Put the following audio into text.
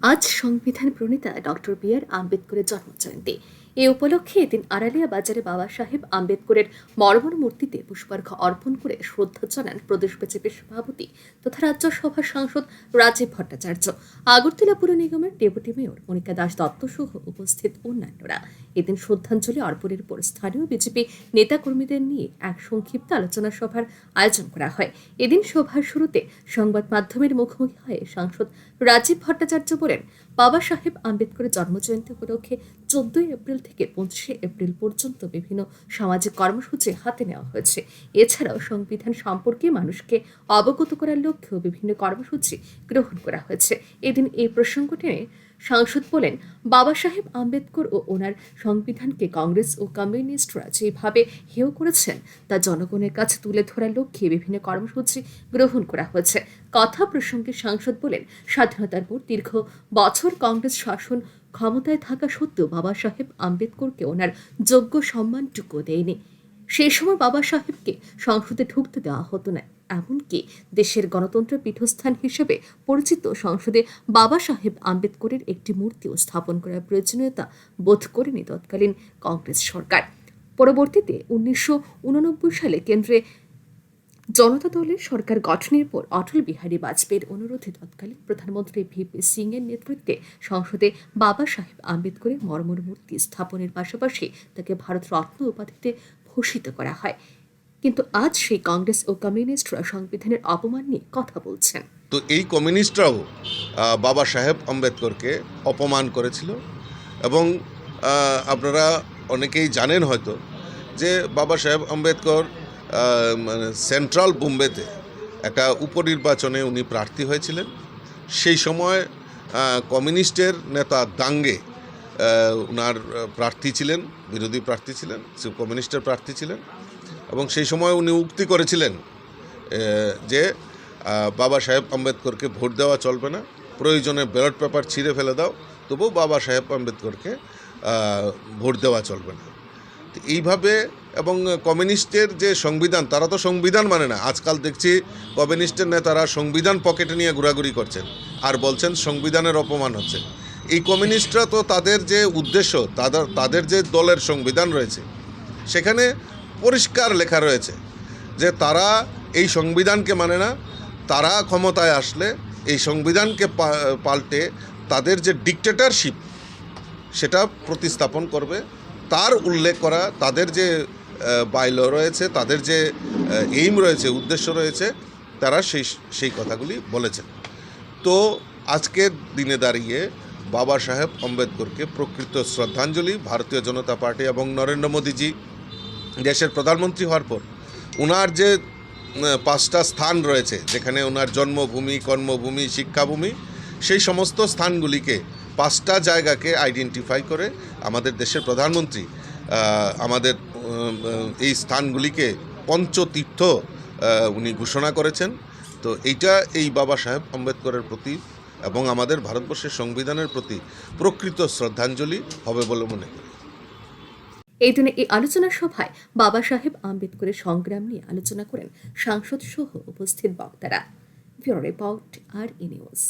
আজ সংবিধান প্রণেতা doctor B আর আম্বেদকরের জন্মজয়ন্তী। এ উপলক্ষে এদিন আড়ালিয়া বাজারে বাবা সাহেব আম্বেদকরের মরমর মূর্তিতে পুষ্পার্ঘ্য অর্পণ করে শ্রদ্ধা জানান প্রদেশ বিজেপির সভাপতি তথা রাজ্যসভার সাংসদ রাজীব ভট্টাচার্য। আগরতলা পুর নিগমের ডেপুটি মেয়র মনিকা দাস দত্ত সহ উপস্থিত অন্যান্যরা। এদিন শ্রদ্ধাঞ্জলি অর্পণের পর স্থানীয় বিজেপি নেতাকর্মীদের নিয়ে এক সংক্ষিপ্ত আলোচনা সভার আয়োজন করা হয়। এদিন সভার শুরুতে সংবাদ মাধ্যমের মুখোমুখি হয়ে সাংসদ রাজীব ভট্টাচার্য বলেন, বাবা সাহেব আম্বেদকরের জন্মজয়ন্তী উপলক্ষে চোদ্দই এপ্রিল থেকে পঁচিশে এপ্রিল পর্যন্ত বিভিন্ন সামাজিক কর্মসূচি হাতে নেওয়া হয়েছে। এছাড়াও সংবিধান সম্পর্কে মানুষকে অবগত করার লক্ষ্যেও বিভিন্ন কর্মসূচি গ্রহণ করা হয়েছে। এদিন এই প্রসঙ্গটি সাংসদ বলেন, বাবা সাহেব আম্বেদকর ও ওনার সংবিধানকে কংগ্রেস ও কমিউনিস্টরা যেভাবে হেয় করেছেন, তা জনগণের কাছে তুলে ধরার লক্ষ্যে বিভিন্ন কর্মসূচি গ্রহণ করা হয়েছে। কথা প্রসঙ্গে সাংসদ বলেন, স্বাধীনতার পর দীর্ঘ বছর কংগ্রেস শাসন ক্ষমতায় থাকা সত্ত্বেও বাবা সাহেব আম্বেদকরকে ওনার যোগ্য সম্মানটুকু দেয়নি। সেই সময় বাবা সাহেবকে সংসদে ঢুকতে দেওয়া হতো না। এমনকি দেশের গণতন্ত্রের পীঠস্থান হিসেবে পরিচিত সংসদে বাবা সাহেব আম্বেদকরের একটি মূর্তিও স্থাপন করার প্রয়োজনীয়তা বোধ করেনি তৎকালীন কংগ্রেস সরকার। পরবর্তীতে উনিশশো উননব্বই সালে কেন্দ্রে জনতা দলের সরকার গঠনের পর অটল বিহারী বাজপেয়ীর অনুরোধে তৎকালীন প্রধানমন্ত্রী ভিপি সিং এর নেতৃত্বে সংসদে বাবা সাহেব আম্বেদকরের মর্মর মূর্তি স্থাপনের পাশাপাশি তাকে ভারত রত্ন উপাধিতে ভূষিত করা হয়। কিন্তু আজ সেই কংগ্রেস ও কমিউনিস্টরা সংবিধানের অপমান নিয়ে কথা বলছেন। তো এই কমিউনিস্টরাও বাবা সাহেব আম্বেদকরকে অপমান করেছিল এবং আপনারা অনেকেই জানেন হয়তো যে বাবা সাহেব আম্বেদকর মানে সেন্ট্রাল বোম্বেতে একটা উপনির্বাচনে উনি প্রার্থী হয়েছিলেন। সেই সময় কমিউনিস্টের নেতা দাঙ্গে উনার প্রার্থী ছিলেন, বিরোধী প্রার্থী ছিলেন কমিউনিস্টের প্রার্থী ছিলেন, এবং সেই সময় উনি উক্তি করেছিলেন যে বাবা সাহেব আম্বেদকরকে ভোট দেওয়া চলবে না, প্রয়োজনে ব্যালট পেপার ছিঁড়ে ফেলে দাও তবুও বাবা সাহেব আম্বেদকরকে ভোট দেওয়া চলবে না। এইভাবে, এবং কমিউনিস্টের যে সংবিধান, তারা তো সংবিধান মানে না, আজকাল দেখছি কমিউনিস্টের নেতারা সংবিধান পকেটে নিয়ে ঘোরাঘুরি করছেন, আর বলছেন সংবিধানের অপমান হচ্ছে। এই কমিউনিস্টরা তো তাদের যে উদ্দেশ্য, তাদের তাদের যে দলের সংবিধান রয়েছে, সেখানে পরিষ্কার লেখা রয়েছে যে তারা এই সংবিধানকে মানে না, তারা ক্ষমতায় আসলে এই সংবিধানকে পাল্টে তাদের যে ডিকটেটরশিপ সেটা প্রতিস্থাপন করবে। তার উল্লেখ করা, তাদের যে বাইল রয়েছে, তাদের যে এইম রয়েছে, উদ্দেশ্য রয়েছে, তারা সেই সেই কথাগুলি বলেছেন। তো আজকের দিনে দাঁড়িয়ে বাবা সাহেব আম্বেদকরকে প্রকৃত শ্রদ্ধাঞ্জলি, ভারতীয় জনতা পার্টি এবং নরেন্দ্র মোদীজি দেশের প্রধানমন্ত্রী হওয়ার পর ওনার যে পাঁচটা স্থান রয়েছে, যেখানে ওনার জন্মভূমি, কর্মভূমি, শিক্ষাভূমি, সেই সমস্ত স্থানগুলিকে পাঁচটা জায়গাকে আইডেন্টিফাই করে আমাদের দেশের প্রধানমন্ত্রী আমাদের এই স্থানগুলিকে পঞ্চতীর্থ উনি ঘোষণা করেছেন। তো এইটা এই বাবা সাহেব আম্বেদকরের প্রতি এবং আমাদের ভারতবর্ষের সংবিধানের প্রতি প্রকৃত শ্রদ্ধাঞ্জলি হবে বলে মনে করি। এই দিনে এই আলোচনা সভায় বাবা সাহেব আম্বেদকরের সংগ্রাম নিয়ে আলোচনা করেন সাংসদ সহ উপস্থিত বক্তারা। Report R E news.